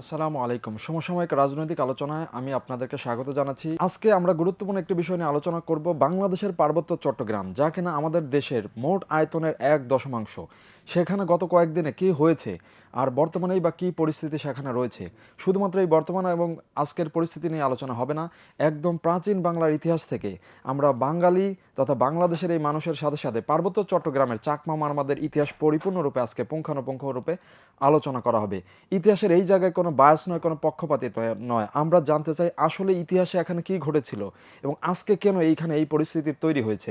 আসসালামু আলাইকুম। সমসাময়িক রাজনৈতিক আলোচনায় আমি আপনাদেরকে স্বাগত জানাচ্ছি। আজকে আমরা গুরুত্বপূর্ণ একটি বিষয় নিয়ে আলোচনা করব, বাংলাদেশের পার্বত্য চট্টগ্রাম, যা কিনা আমাদের দেশের মোট আয়তনের এক দশমাংশ। সেখানে গত কয়েকদিনে কি হয়েছে আর বর্তমানেই বা কী পরিস্থিতি সেখানে রয়েছে? শুধুমাত্র এই বর্তমান এবং আজকের পরিস্থিতি নিয়ে আলোচনা হবে না, একদম প্রাচীন বাংলার ইতিহাস থেকে আমরা বাঙালি তথা বাংলাদেশের এই মানুষের সাথে সাথে পার্বত্য চট্টগ্রামের চাকমা মারমাদের ইতিহাস পরিপূর্ণরূপে আজকে পুঙ্খানুপুঙ্খ রূপে আলোচনা করা হবে। ইতিহাসের এই জায়গায় কোনো বায়াস নয়, কোনো পক্ষপাতিত নয়। আমরা জানতে চাই আসলে ইতিহাসে এখানে কি ঘটেছিল এবং আজকে কেন এইখানে এই পরিস্থিতি তৈরি হয়েছে।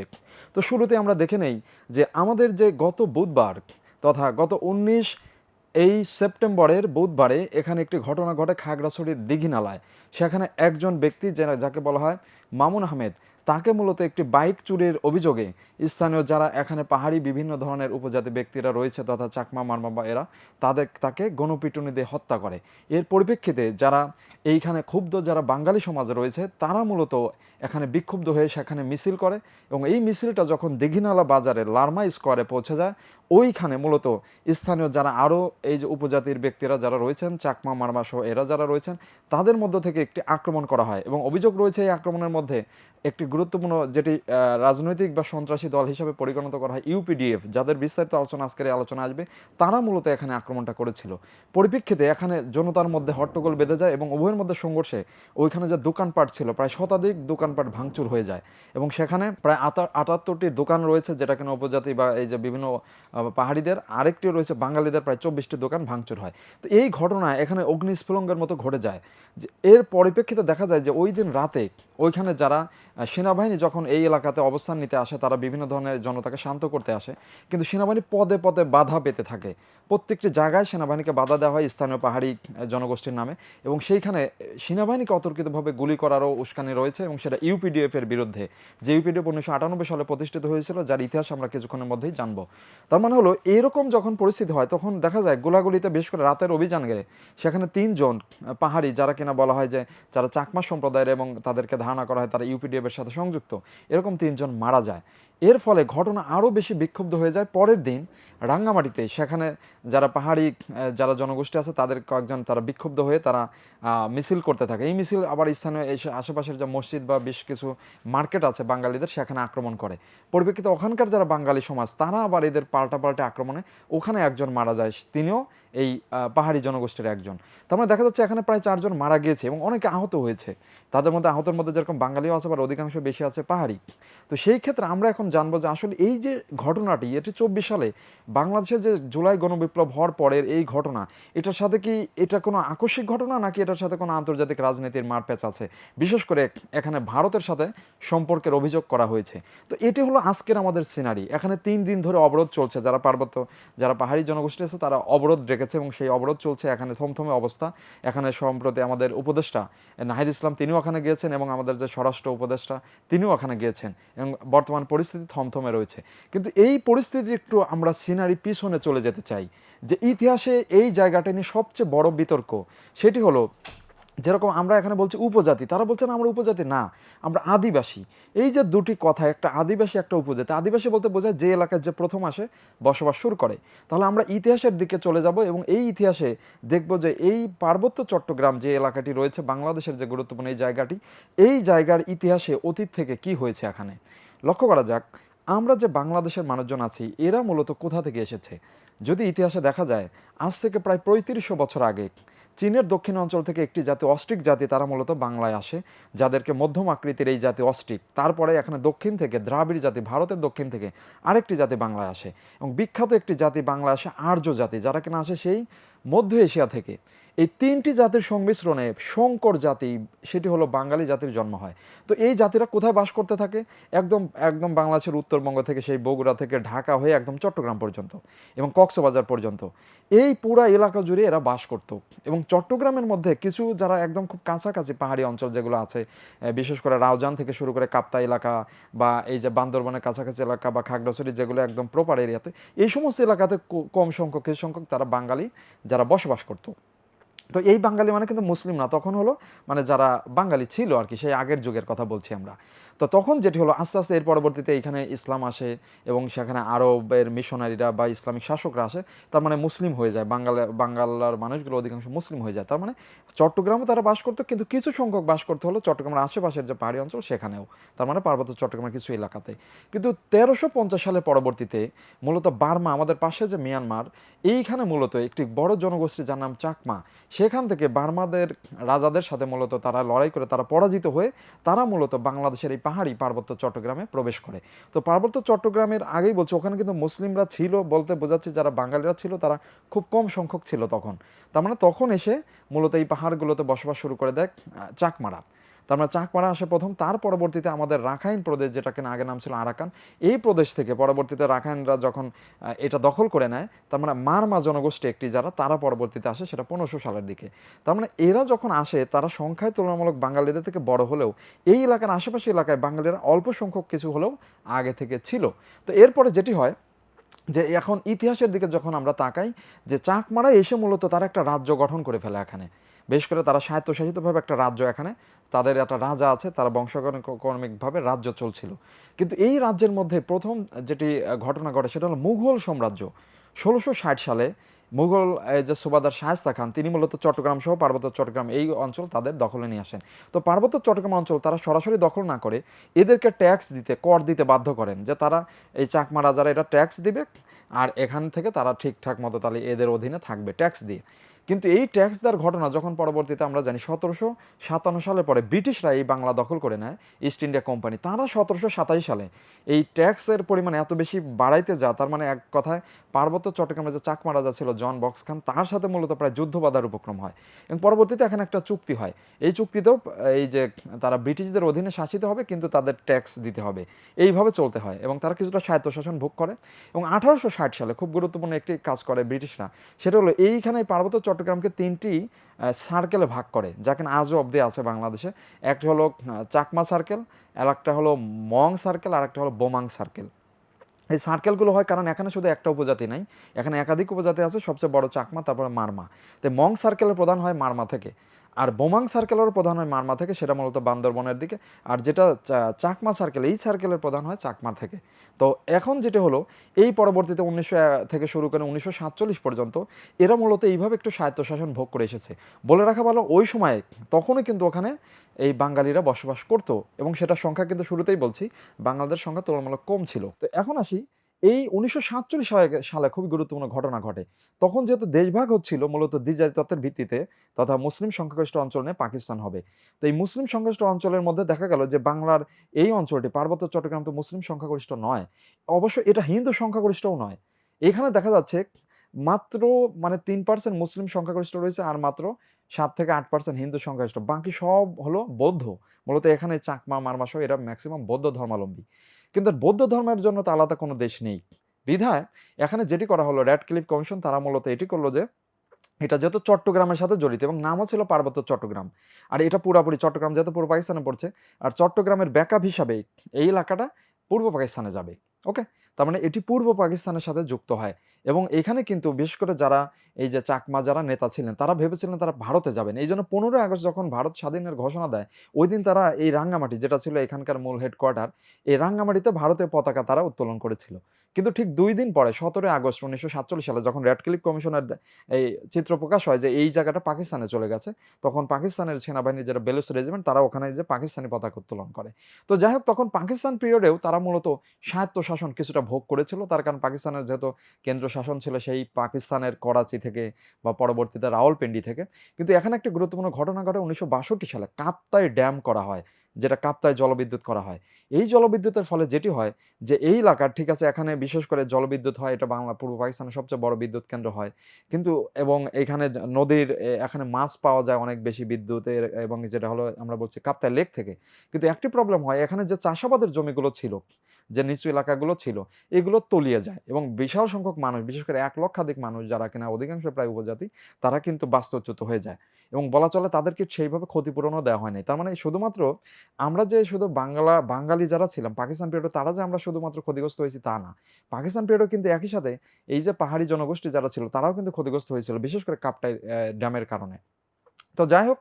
তো শুরুতে আমরা দেখে নেই যে আমাদের যে গত বুধবার তথা গত উনিশ এই সেপ্টেম্বরের বুধবারে এখানে একটি ঘটনা ঘটে খাগড়াছড়ির দীঘিনালায়। সেখানে একজন ব্যক্তি যাকে বলা হয় মামুন আহমেদ। তাকে মূলত একটি বাইক চুরির অভিযোগে স্থানীয় যারা এখানে পাহাড়ি বিভিন্ন ধরনের উপজাতি ব্যক্তিরা রয়েছে তথা চাকমা, মারমা বা এরা, তাদের তাকে গণপিটুনি দিয়ে হত্যা করে। এর পরিপ্রেক্ষিতে যারা এইখানে ক্ষুব্ধ যারা বাঙালি সমাজে রয়েছে, তারা মূলত এখানে বিক্ষুব্ধ হয়ে সেখানে মিছিল করে এবং এই মিছিলটা যখন দিঘিনালা বাজারে লার্মা স্কোয়ারে পৌঁছে যায়, ওইখানে মূলত স্থানীয় যারা আরও এই যে উপজাতির ব্যক্তিরা যারা রয়েছেন, চাকমা, মারমা সহ এরা যারা রয়েছেন, তাদের মধ্য থেকে একটি আক্রমণ করা হয় এবং অভিযোগ রয়েছে এই আক্রমণের মধ্যে একটি গুরুত্বপূর্ণ যেটি রাজনৈতিক বা সন্ত্রাসী দল হিসাবে পরিগণিত করা হয় ইউপিডিএফ, যাদের বিস্তারিত আলোচনা আজকের আলোচনা আসবে, তারা মূলত এখানে আক্রমণটা করেছিল। পরিপ্রেক্ষিতে এখানে জনতার মধ্যে হট্টগোল বেঁধে যায় এবং উভয়ের মধ্যে সংঘর্ষে ওইখানে যে দোকানপাট ছিল, প্রায় শতাধিক দোকানপাট ভাঙচুর হয়ে যায় এবং সেখানে প্রায় আটাত্তরটি দোকান রয়েছে যেটা কিনা উপজাতি বা এই যে বিভিন্ন পাহাড়িদের, আরেকটি রয়েছে বাঙালিদের প্রায় চব্বিশটি দোকান ভাঙচুর হয়। তো এই ঘটনায় এখানে অগ্নিস্ফুলঙ্গের মতো ঘটে যায় এর পরিপ্রেক্ষিতে দেখা যায় যে ওই দিন রাতে ওইখানে যারা সেনাবাহিনী যখন এই এলাকাতে অবস্থান নিতে আসে, তারা বিভিন্ন ধরনের জনতাকে শান্ত করতে আসে। কিন্তু সেনাবাহিনী পদে পদে বাধা পেতে থাকে। প্রত্যেকটি জায়গায় সেনাবাহিনীকে বাধা দেওয়া হয় স্থানীয় পাহাড়ি জনগোষ্ঠীর নামে। এবং সেইখানে সেনাবাহিনীকে অতর্কিতভাবে গুলি করারও উস্কানি রয়েছে এবং সেটা ইউপিডিএফ এর বিরুদ্ধে। যে ইউপিডিএফ উনিশশো আটানব্বই সালে প্রতিষ্ঠিত হয়েছিল, যার ইতিহাস আমরা কিছুক্ষণের মধ্যেই জানব। তার মানে হলো, এরকম যখন পরিস্থিতি হয়, তখন দেখা যায় গোলাগুলিতে বেশ করে রাতের অভিযান গেলে সেখানে তিনজন পাহাড়ি, যারা কিনা বলা হয় যে, যারা চাকমা সম্প্রদায়ের এবং তাদেরকে ধারণা করা হয় তারা ইউপিডিএফ এর সাথে সংযুক্ত। এরকম তিনজন মারা যায়। এর ফলে ঘটনা আরও বেশি বিক্ষুব্ধ হয়ে যায়। পরের দিন রাঙ্গামাটিতে সেখানে যারা পাহাড়ি যারা জনগোষ্ঠী আছে, তাদের কয়েকজন তারা বিক্ষুব্ধ হয়ে তারা মিছিল করতে থাকে। এই মিছিল আবার স্থানীয় আশেপাশের যে মসজিদ বা বেশ কিছু মার্কেট আছে বাঙালিদের, সেখানে আক্রমণ করে। পরিপ্রেক্ষিতে ওখানকার যারা বাঙালি সমাজ, তারা আবার এদের পাল্টা পাল্টা আক্রমণে ওখানে একজন মারা যায়। তিনিও এই পাহাড়ি জনগোষ্ঠীর একজন। তার মানে দেখা যাচ্ছে এখানে প্রায় চারজন মারা গিয়েছে এবং অনেকে আহত হয়েছে। তাদের মধ্যে আহতের মধ্যে যেরকম বাঙালিও আছে আবার অধিকাংশ বেশি আছে পাহাড়ি। তো সেই ক্ষেত্রে আমরা এখন জানব যে আসলে এই যে ঘটনাটি, এটি চব্বিশ সালে বাংলাদেশে যে জুলাই গণবিপ্লব হওয়ার পরের এই ঘটনা, এটার সাথে কি এটা কোনো আকস্মিক ঘটনা নাকি এটার সাথে কোনো আন্তর্জাতিক রাজনীতির মারপ্যাচ আছে? বিশেষ করে এখানে ভারতের সাথে সম্পর্কের অভিযোগ করা হয়েছে। তো এটি হলো আজকের আমাদের সিনারি। এখানে তিন দিন ধরে অবরোধ চলছে। যারা পার্বত্য, যারা পাহাড়ি জনগোষ্ঠী আছে তারা অবরোধ রেখেছে এবং সেই অবরোধ চলছে এখানে থমথমে অবস্থা। এখানে সম্প্রতি আমাদের উপদেষ্টা নাহিদ ইসলাম তিনিও ওখানে গিয়েছেন এবং আমাদের যে স্বরাষ্ট্র উপদেষ্টা তিনিও ওখানে গিয়েছেন এবং বর্তমান পরিস্থিতি থমথমে রয়েছে। কিন্তু এই পরিস্থিতির একটু আমরা সিনারি পিছনে চলে যেতে চাই। যে ইতিহাসে এই জায়গাটা নিয়ে সবচেয়ে বড় বিতর্ক সেটি হলো যেরকম আমরা এখানে বলছি উপজাতি, তারা বলছেন আমরা উপজাতি না, আমরা আদিবাসী। এই যে দুটি কথা, একটা আদিবাসী, একটা উপজাতি। আদিবাসী বলতে বোঝায় যে এলাকায় যে প্রথম আসে, বসবাস শুরু করে। তাহলে আমরা ইতিহাসের দিকে চলে যাব এবং এই ইতিহাসে দেখব যে এই পার্বত্য চট্টগ্রাম যে এলাকাটি রয়েছে, বাংলাদেশের যে গুরুত্বপূর্ণ এই জায়গাটি, এই জায়গার ইতিহাসে অতীত থেকে কি হয়েছে এখানে? লক্ষ্য করা যাক, আমরা যে বাংলাদেশের মানুষজন আছি, এরা মূলত কোথা থেকে এসেছে? যদি ইতিহাসে দেখা যায়, আজ থেকে প্রায় পঁয়ত্রিশশো বছর আগে চীনের দক্ষিণ অঞ্চল থেকে একটি জাতি অস্ট্রিক জাতি, তারা মূলত বাংলায় আসে, যাদেরকে মধ্যম আকৃতির এই জাতি অস্ট্রিক। তারপরে এখানে দক্ষিণ থেকে দ্রাবিড় জাতি, ভারতের দক্ষিণ থেকে আরেকটি জাতি বাংলায় আসে এবং বিখ্যাত একটি জাতি বাংলায় আসে আর্য জাতি, যারা কিনা আসে সেই মধ্য এশিয়া থেকে। এই তিনটি জাতির সংমিশ্রণে শঙ্কর জাতি, সেটি হলো বাঙালি জাতির জন্ম হয়। তো এই জাতিরা কোথায় বাস করতে থাকে? একদম একদম বাংলাদেশের উত্তরবঙ্গ থেকে সেই বগুড়া থেকে ঢাকা হয়ে একদম চট্টগ্রাম পর্যন্ত এবং কক্সবাজার পর্যন্ত। এই পুরা এলাকা জুড়ে এরা বাস করত এবং চট্টগ্রামের মধ্যে কিছু যারা একদম খুব কাছাকাছি পাহাড়ি অঞ্চল যেগুলো আছে বিশেষ করে রাউজান থেকে শুরু করে কাপ্তা এলাকা বা এই যে বান্দরবানের কাছাকাছি এলাকা বা খাগড়াছড়ি যেগুলো একদম প্রপার এরিয়াতে এই সমস্ত এলাকাতে কম সংখ্যক সংখ্যক তারা বাঙালি যারা বসবাস করতো। তো এই বাঙালি মানে কিন্তু মুসলিম না, তখন হলো মানে যারা বাঙালি ছিল আর কি, সেই আগের যুগের কথা বলছি আমরা। তো তখন যেটি হলো, আস্তে আস্তে এর পরবর্তীতে এখানে ইসলাম আসে এবং সেখানে আরবের মিশনারিরা বা ইসলামিক শাসকরা আসে, তার মানে মুসলিম হয়ে যায়। বাঙালি বাঙ্গালার মানুষগুলো অধিকাংশ মুসলিম হয়ে যায়। তার মানে চট্টগ্রামে তারা বাস করতো, কিন্তু কিছু সংখ্যক বাস করতে হলো চট্টগ্রামের আশেপাশের যে পাহাড়ি অঞ্চল সেখানেও। তার মানে পার্বত্য চট্টগ্রামের কিছু এলাকাতে। কিন্তু তেরোশো পঞ্চাশ সালের পরবর্তীতে মূলত বার্মা, আমাদের পাশে যে মিয়ানমার, এইখানে মূলত একটি বড় জনগোষ্ঠী যার নাম চাকমা, সেখান থেকে বার্মাদের রাজাদের সাথে মূলত তারা লড়াই করে তারা পরাজিত হয়ে তারা মূলত বাংলাদেশের এই পাহাড়ি পার্বত্য চট্টগ্রামে প্রবেশ করে। তো পার্বত্য চট্টগ্রামের আগেই বলছে, ওখানে কিন্তু মুসলিমরা ছিল বলতে বোঝাচ্ছে, যারা বাঙালিরা ছিল তারা খুব কম সংখ্যক ছিল তখন। তার মানে তখন এসে মূলত এই পাহাড়গুলোতে বসবাস শুরু করে দেয় চাকমারা। তার মানে চাকমারা আসে প্রথম, তার পরবর্তীতে আমাদের রাখাইন প্রদেশ যেটা কিনা আগে নাম ছিল আরাকান, এই প্রদেশ থেকে পরবর্তীতে রাখাইনরা যখন এটা দখল করে নেয়, তার মানে মারমা জনগোষ্ঠী একটি যারা, তারা পরবর্তীতে আসে সেটা পনেরোশো সালের দিকে। তার মানে এরা যখন আসে, তারা সংখ্যায় তুলনামূলক বাঙালিদের থেকে বড় হলেও, এই এলাকার আশেপাশে এলাকায় বাঙালিরা অল্প সংখ্যক কিছু হলেও আগে থেকে ছিল। তো এরপরে যেটি হয়, যে এখন ইতিহাসের দিকে যখন আমরা তাকাই, যে চাকমারা এসে মূলত তারা একটা রাজ্য গঠন করে ফেলে এখানে। বেশ করে তারা স্বায়ত্তশাসিতভাবে একটা রাজ্য এখানে, তাদের একটা রাজা আছে, তারা বংশানুক্রমিকভাবে রাজ্য চলছিল। কিন্তু এই রাজ্যের মধ্যে প্রথম যেটি ঘটনা ঘটে সেটা হলো মুঘল সাম্রাজ্য। ষোলোশো সালে মুঘল যে সুবাদার শায়েস্তা খান, তিনি মূলত চট্টগ্রাম সহ পার্বত্য চট্টগ্রাম এই অঞ্চল তাদের দখলে নিয়ে আসেন। তো পার্বত্য চট্টগ্রাম অঞ্চল তারা সরাসরি দখল না করে এদেরকে ট্যাক্স দিতে, কর দিতে বাধ্য করেন যে তারা এই চাকমা রাজারা এটা ট্যাক্স দিবে আর এখান থেকে তারা ঠিকঠাক মতো তাহলে এদের অধীনে থাকবে ট্যাক্স দিয়ে। কিন্তু এই ট্যাক্স দেওয়ার ঘটনা যখন পরবর্তীতে আমরা জানি সতেরোশো সাতান্ন সালের পরে ব্রিটিশরা এই বাংলা দখল করে নেয় ইস্ট ইন্ডিয়া কোম্পানি তারা সতেরোশো সাতাশ সালে এই ট্যাক্সের পরিমাণ এত বেশি বাড়াইতে যা তার মানে এক কথায় পার্বত্য চট্টগ্রামের যে চাকমা রাজা ছিল জন বক্স খান তার সাথে মূলত প্রায় যুদ্ধ বাঁধার উপক্রম হয়। এবং পরবর্তীতে এখানে একটা চুক্তি হয়। এই চুক্তিতেও, এই যে তারা ব্রিটিশদের অধীনে শাসিত হবে, কিন্তু তাদের ট্যাক্স দিতে হবে। এইভাবে চলতে হয় এবং তারা কিছুটা স্বায়ত্তশাসন ভোগ করে। এবং আঠারোশো ষাট সালে খুব গুরুত্বপূর্ণ একটি কাজ করে ব্রিটিশরা। সেটা হলো এইখানে পার্বত্য চট্টগ্রামকে তিনটি সার্কেলে ভাগ করে। যা কিনা আজও অব্দি আছে বাংলাদেশে। একটি হলো চাকমা সার্কেল আর একটা হলো মং সার্কেল আর একটা হলো বোমাং সার্কেল এই সার্কেলগুলো হয় কারণ এখানে শুধু একটা উপজাতি নাই, এখানে একাধিক উপজাতি আছে, সবচেয়ে বড় চাকমা, তারপরে মারমা। তো মং সার্কেলের প্রধান হয় মারমা থেকে। আর বোমাং সার্কেলের প্রধান হয় মারমা থেকে, সেটা মূলত বান্দরবনের দিকে। আর যেটা চাকমা সার্কেল, এই সার্কেলের প্রধান হয় চাকমা থেকে। তো এখন যেটা হলো, এই পরবর্তীতে উনিশশো থেকে শুরু করে উনিশশো সাতচল্লিশ পর্যন্ত, এরা মূলত এইভাবে একটু স্বায়ত্তশাসন ভোগ করে এসেছে। বলে রাখা ভালো, ওই সময়ে তখনও কিন্তু ওখানে এই বাঙালিরা বসবাস করতো, এবং সেটার সংখ্যা কিন্তু শুরুতেই বলছি বাঙালিদের সংখ্যা তুলনামূলক কম ছিল। তো এখন আসি এই উনিশশো সাতচল্লিশ সালে খুবই গুরুত্বপূর্ণ ঘটনা ঘটে। তখন যেহেতু দেশভাগ হচ্ছিল, মূলত দ্বিজাতি তত্ত্বের ভিত্তিতে তথা মুসলিম সংখ্যাগরিষ্ঠ অঞ্চল নিয়ে পাকিস্তান হবে। তো এই মুসলিম সংখ্যাগরিষ্ঠ অঞ্চলের মধ্যে দেখা গেল যে বাংলার এই অঞ্চলটি পার্বত্য চট্টগ্রাম তো মুসলিম সংখ্যাগরিষ্ঠ নয়, অবশ্য এটা হিন্দু সংখ্যাগরিষ্ঠও নয়। এখানে দেখা যাচ্ছে মাত্র মানে তিন পার্সেন্ট মুসলিম সংখ্যাগরিষ্ঠ রয়েছে আর মাত্র সাত থেকে আট পার্সেন্ট হিন্দু সংখ্যাগরিষ্ঠ। বাকি সব হলো বৌদ্ধ। মূলত এখানে চাকমা মারমা সহ এরা ম্যাক্সিমাম বৌদ্ধ ধর্মাবলম্বী। কিন্তু বৌদ্ধ ধর্মের জন্য তো আলাদা কোনো দেশ নেই। বিধায় এখানে যেটি করা হলো র্যাড ক্লিপ কমিশন তারা মূলত এটি করল যে, এটা যেহেতু চট্টগ্রামের সাথে জড়িত এবং নামও ছিল পার্বত্য চট্টগ্রাম। আর এটা পুরাপুরি চট্টগ্রাম যেহেতু পূর্ব পাকিস্তানে পড়ছে, আর চট্টগ্রামের ব্যাকআপ হিসাবে এই এলাকাটা পূর্ব পাকিস্তানে যাবে। ওকে তার মানে এটি পূর্ব পাকিস্তানের সাথে যুক্ত হয়। এবং এখানে কিন্তু বিশেষ করে যারা এই যে চাকমা যারা নেতা ছিলেন, তারা ভেবেছিলেন তারা ভারতে যাবেন। এই জন্য পনেরোই আগস্ট যখন ভারত স্বাধীনের ঘোষণা দেয়, ওই দিন তারা এই রাঙ্গামাটি, যেটা ছিল এখানকার মূল হেডকোয়ার্টার এই রাঙ্গামাটিতে ভারতের পতাকা তারা উত্তোলন করেছিল। কিন্তু ঠিক দুই দিন পরে, সতেরোই আগস্ট উনিশশো সাতচল্লিশ সালে যখন রেড ক্লিপ কমিশনের এই চিত্র প্রকাশ হয় যে এই জায়গাটা পাকিস্তানে চলে গেছে, তখন পাকিস্তানের সেনাবাহিনীর যারা বেলুস রেজিমেন্ট তারা ওখানে যে পাকিস্তানি পতাকা উত্তোলন করে। তো যাই হোক, তখন পাকিস্তান পিরিয়ডেও তারা মূলত স্বায়ত্তশাসন কিছুটা ভোগ করেছিল। তার কারণ পাকিস্তানের যেহেতু কেন্দ্র শাসন ছিল সেই পাকিস্তানের করাচি থেকে বা পরবর্তীতে রাওয়ালপিন্ডি থেকে। কিন্তু এখানে একটা গুরুত্বপূর্ণ ঘটনা ঘটে উনিশশো বাষট্টি সালে। কাপ্তায় ড্যাম করা হয়, যেটা কাপ্তায় জলবিদ্যুৎ করা হয়। এই জলবিদ্যুতের ফলে যেটি হয় যে এই এলাকার, ঠিক আছে, এখানে বিশেষ করে জলবিদ্যুৎ হয়, এটা বাংলা, পূর্ব পাকিস্তানের সবচেয়ে বড় বিদ্যুৎ কেন্দ্র হয়। কিন্তু এবং এখানে নদীর এখানে মাছ পাওয়া যায় অনেক বেশি বিদ্যুতের, এবং যেটা হলো আমরা বলছি কাপ্তায় লেক থেকে। কিন্তু একটি প্রবলেম হয়, এখানে যে চাষাবাদের জমিগুলো ছিল যে নিচু এলাকাগুলো ছিল, এগুলো তলিয়ে যায় এবং বিশাল সংখ্যক মানুষ, বিশেষ করে এক লক্ষাধিক মানুষ যারা কিনা অধিকাংশ প্রায় উপজাতি, তারা কিন্তু বাস্তুচ্যুত হয়ে যায় এবং বলা চলে তাদেরকে সেইভাবে ক্ষতিপূরণও দেওয়া হয়নি। তার মানে শুধুমাত্র আমরা যে শুধু বাংলা, বাঙালি যারা ছিলাম, পাকিস্তান পিরিয়ডে তারা যে আমরা শুধুমাত্র ক্ষতিগ্রস্ত হয়েছি তা না। পাকিস্তান পিরিয়ডও কিন্তু একই সাথে এই যে পাহাড়ি জনগোষ্ঠী যারা ছিল, তারাও কিন্তু ক্ষতিগ্রস্ত হয়েছিল, বিশেষ করে কাপটাই ড্যামের কারণে। তো যাই হোক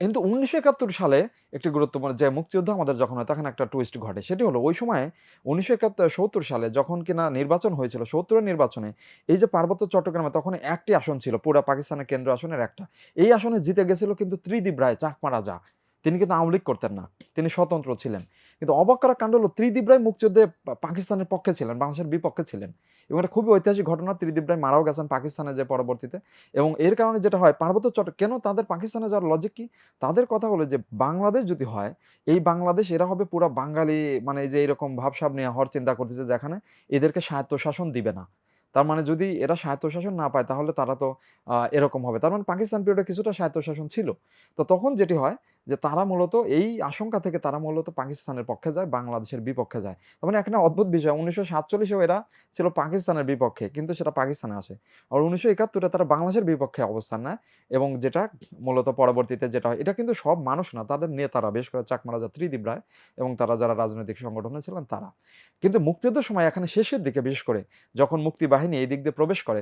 কিন্তু উনিশশো একাত্তর সালে একটি গুরুত্বপূর্ণ, যে মুক্তিযুদ্ধ আমাদের যখন হয়, তখন একটা টুইস্ট ঘটে। সেটি হলো, ওই সময় উনিশশো একাত্তর সত্তর সালে যখন কিনা নির্বাচন হয়েছিল, সত্তরের নির্বাচনে, এই যে পার্বত্য চট্টগ্রামে তখন একটি আসন ছিল, পুরা পাকিস্তানের কেন্দ্র আসনের একটা। এই আসনে জিতে গেছিল কিন্তু ত্রিদীপ রায়, চাকমা রাজা। তিনি কিন্তু আওয়ামী লীগ করতেন না, তিনি স্বতন্ত্র ছিলেন। কিন্তু অবাক করা কাণ্ড হলো ত্রিদীপ রায় মুক্তিযুদ্ধে পাকিস্তানের পক্ষে ছিলেন, বাংলাদেশের বিপক্ষে ছিলেন। এবং এটা খুবই ঐতিহাসিক ঘটনা। ত্রিদীপ রায় মারাও গেছেন পাকিস্তানে যে পরবর্তীতে। এবং এর কারণে যেটা হয়, পার্বত্য চট্ট কেন তাদের পাকিস্তানে যাওয়ার লজিক কি? তাদের কথা হলো যে, বাংলাদেশ যদি হয়, এই বাংলাদেশ, এরা হবে পুরো বাঙালি মানে যে এরকম ভাবসাব নিয়ে হওয়ার চিন্তা করতেছে যেখানে এদেরকে স্বায়ত্তশাসন দিবে না। তার মানে যদি এরা স্বায়ত্তশাসন না পায়, তাহলে তারা তো এরকম হবে। তার মানে পাকিস্তান পিরিয়ডে কিছুটা স্বায়ত্তশাসন ছিল। তো তখন যেটি হয় যে তারা মূলত এই আশঙ্কা থেকে তারা মূলত পাকিস্তানের পক্ষে যায়, বাংলাদেশের বিপক্ষে যায়। মানে এখানে অদ্ভুত বিষয়, উনিশশো সাতচল্লিশেও এরা ছিল পাকিস্তানের বিপক্ষে, কিন্তু সেটা পাকিস্তানে আসে। আর উনিশশো একাত্তরে তারা বাংলাদেশের বিপক্ষে অবস্থান নেয় এবং যেটা মূলত পরবর্তীতে যেটা হয়, এটা কিন্তু সব মানুষ না, তাদের নেতারা, বেশ করে চাকমা রাজা ত্রিদীপ রায় এবং তারা যারা রাজনৈতিক সংগঠনে ছিলেন তারা। কিন্তু মুক্তিযুদ্ধের সময় এখানে শেষের দিকে, বিশেষ করে যখন মুক্তি বাহিনী এই দিক দিয়ে প্রবেশ করে,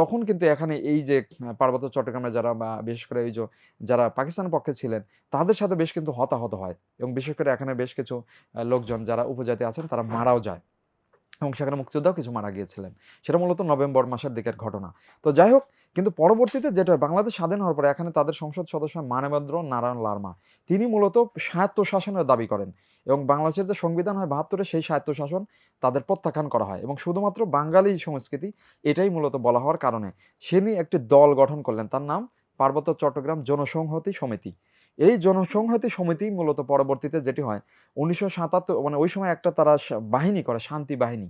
তখন কিন্তু এখানে এই যে পার্বত্য চট্টগ্রামে যারা বিশেষ করে এই যে যারা পাকিস্তানের পক্ষে ছিলেন তাদের সাথে বেশ কিন্তু হতাহত হয় এবং বিশেষ করে এখানে বেশ কিছু লোকজন যারা উপজাতি আছেন তারা মারাও যায় এবং সেখানে মুক্তিযোদ্ধাও কিছু মারা গিয়েছিলেন। সেটা মূলত নভেম্বর মাসের দিকের ঘটনা। তো যাই হোক, কিন্তু পরবর্তীতে যেটা বাংলাদেশ স্বাধীন হওয়ার পরে এখানে তাদের সংসদ সদস্য মানবেন্দ্র নারায়ণ লার্মা, তিনি মূলত স্বায়ত্তশাসনের দাবি করেন এবং বাংলাদেশের যে সংবিধান হয় বাহাত্তরে সেই স্বায়ত্তশাসন তাদের প্রত্যাখ্যান করা হয় এবং শুধুমাত্র বাঙালি সংস্কৃতি এটাই মূলত বলা হওয়ার কারণে নিয়ে একটি দল গঠন করলেন। তার নাম পার্বত্য চট্টগ্রাম জনসংহতি সমিতি। এই জনসংহতি সমিতি মূলত পরবর্তীতে যেটি হয়, উনিশশো সাতাত্তর মানে ওই সময় একটা তারা বাহিনী করে, শান্তি বাহিনী।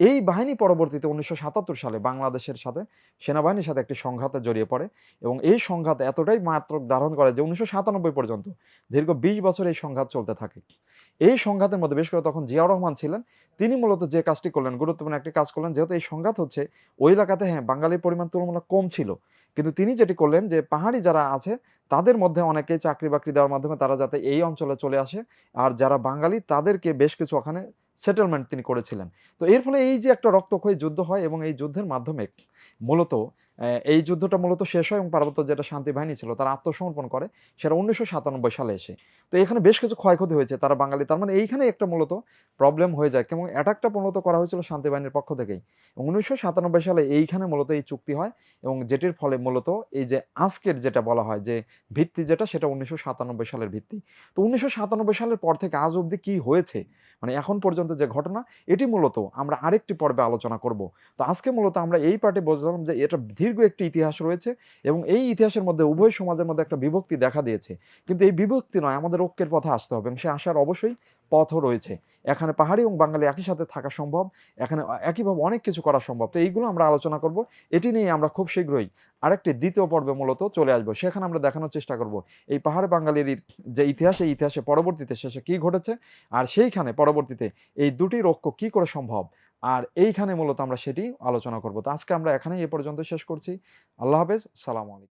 এই বাহিনী পরবর্তীতে উনিশশো সাতাত্তর সালে বাংলাদেশের সাথে, সেনাবাহিনীর সাথে একটি সংঘাতে জড়িয়ে পড়ে এবং এই সংঘাত এতটাই মাত্রক ধারণ করে যে উনিশশো সাতানব্বই পর্যন্ত দীর্ঘ বিশ বছর এই সংঘাত চলতে থাকে। এই সংঘাতের মধ্যে বেশ করে তখন জিয়াউর রহমান ছিলেন, তিনি মূলত যে কাজটি করলেন, গুরুত্বপূর্ণ একটি কাজ করলেন, যেহেতু এই সংঘাত হচ্ছে, ওই এলাকাতে হ্যাঁ বাঙালির পরিমাণ তুলনামূলক কম ছিল। কিন্তু তিনি যেটি করলেন যে, পাহাড়ি যারা আছে, তাদের মধ্যে অনেকেই চাকরি বাকরি দেওয়ার মাধ্যমে তারা যাতে এই অঞ্চলে চলে আসে। আর যারা বাঙালি, তাদেরকে বেশ কিছু ওখানে সেটেলমেন্ট তিনি করেছিলেন। তো এর ফলে এই যে একটা রক্তক্ষয়ী যুদ্ধ হয় এবং এই যুদ্ধের মাধ্যমে মূলত এই যুদ্ধটা মূলত শেষ হয় এবং পার্বত্য যেটা শান্তি বাহিনী ছিল তারা আত্মসমর্পণ করে, সেটা উনিশশো সাতানব্বই সালে এসে। তো এখানে বেশ কিছু ক্ষয়ক্ষতি হয়েছে তারা বাঙালি, তার মানে এইখানে একটা মূলত প্রবলেম হয়ে যায়। এবং অ্যাটাকটা মূলত করা হয়েছিল শান্তি বাহিনীর পক্ষ থেকেই। উনিশশো সাতানব্বই সালে এইখানে মূলত এই চুক্তি হয় এবং যেটির ফলে মূলত এই যে আজকের যেটা বলা হয় যে ভিত্তি যেটা, সেটা উনিশশো সাতানব্বই সালের ভিত্তি। তো উনিশশো সাতানব্বই সালের পর থেকে আজ অবধি কী হয়েছে? মানে এখন পর্যন্ত যে ঘটনা, এটি মূলত আমরা আরেকটি পর্বে আলোচনা করব। তো আজকে মূলত আমরা এই পার্টে বুঝলাম যে এটা দীর্ঘ একটি ইতিহাস রয়েছে এবং এই ইতিহাসের মধ্যে, উভয় সমাজের মধ্যে একটা বিভক্তি দেখা দিয়েছে। কিন্তু এই বিভক্তি নয়, আমাদের ঐক্যের পথে আসতে হবে এবং সে আসার অবশ্যই পথও রয়েছে। এখানে পাহাড়ি এবং বাঙালি একই সাথে থাকা সম্ভব, এখানে একইভাবে অনেক কিছু করা সম্ভব। তো এইগুলো আমরা আলোচনা করব। এটি নিয়ে আমরা খুব শীঘ্রই আরেকটি দ্বিতীয় পর্বে মূলত চলে আসব। সেখানে আমরা দেখানোর চেষ্টা করব এই পাহাড় বাঙালির যে ইতিহাস, এই ইতিহাসে পরবর্তীতে শেষে কি ঘটেছে, আর সেইখানে পরবর্তীতে এই দুটি রক্ষ কি করে সম্ভব আর এইখানে মূলত আমরা সেটি আলোচনা করব। তো আজকে আমরা এখানেই এ পর্যন্ত শেষ করছি। আল্লাহ হাফেজ। সালাম আলাইকুম।